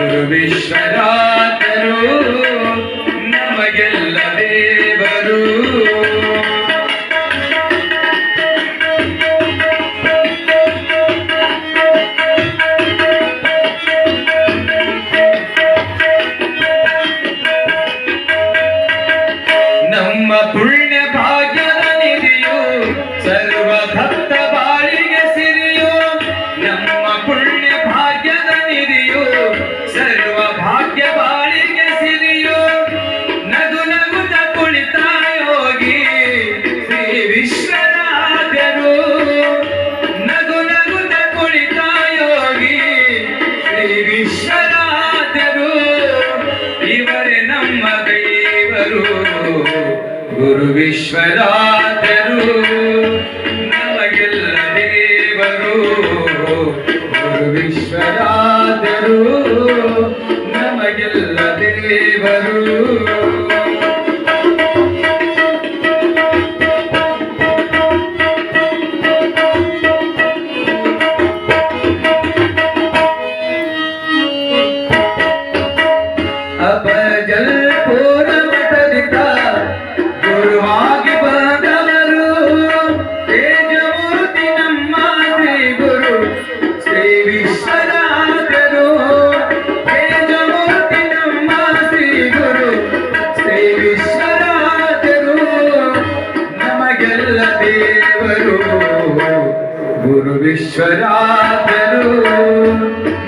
ಗುರು ವಿಶ್ವರಾತರು ವಿಶ್ವನಾಥರು ಇವರೇ ನಮ್ಮ ದೇವರು. ಗುರು ವಿಶ್ವರಾದರು ನಮಗೆಲ್ಲ ದೇವರು. ಗುರು ವಿಶ್ವದರು ನಮಗೆಲ್ಲ ದೇವರು. ದೇವರು ಗುರು ವಿಶ್ವನಾಥರು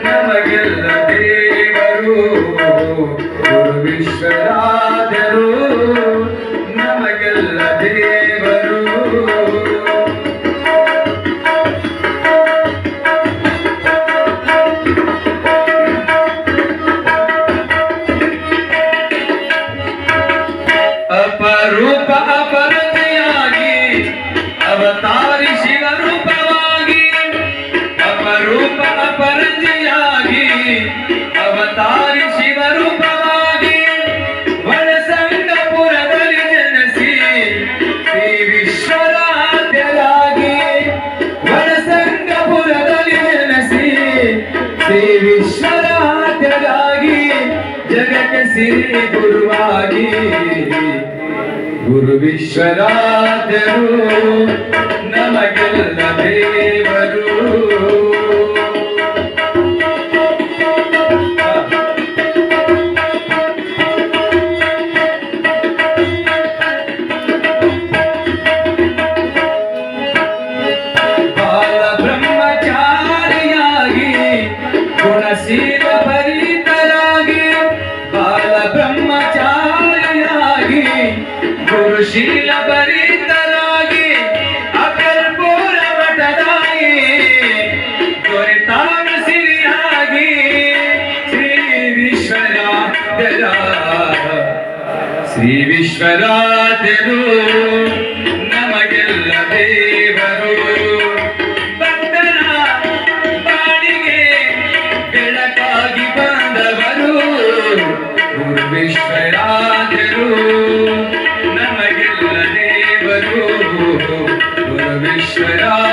ನಮಗೆಲ್ಲ ದೇವರು. ಗುರು ವಿಶ್ವನಾಥರು ನಮಗೆಲ್ಲ ದೇವರು. ಅವತಾರಿ ರೂಪವಾಗಿ, ಅಪರೂಪ ಅಪರಂಜಿಯಾಗಿ ಅವತಾರಿಸಿದ ರೂಪವಾಗಿ ಒಳಸಂಗಪುರದಲ್ಲಿ ಜನಸಿ, ಶ್ರೀ ವಿಶ್ವರಾಧ್ಯರಾಗಿ ಒಳಸಂಗಪುರದಲ್ಲಿ ಜನಸಿ, ಶ್ರೀ ವಿಶ್ವರಾಧ್ಯರಾಗಿ, ಜಗಕ್ಕೆ ಸಿರಿ ಗುರುವಾಗಿ. ಗುರು ವಿಶ್ವರಾದರು ನಮಗೆಲ್ಲ ದೇವರು. ಬಾಲ ಬ್ರಹ್ಮಚಾರಿಯಾಗಿ ಗುಣಶೀಲ ಗುರುಶೀಲ ಭರಿತರಾಗಿ ಅಕಲ್ಪೂರ ಮಠದಾಯಿ ದೊರೆತಾಗ ಸಿರಿಯಾಗಿ ಶ್ರೀ ವಿಶ್ವರಾಜರ ಶ್ರೀ ವಿಶ್ವರಾಜರು ನಮಗೆಲ್ಲ ದೇವರು. ಭಕ್ತರ ಬಾಡಿಗೆ ಬೆಳಕಾಗಿ ಬಂದವರು ಗುರು ಗುರು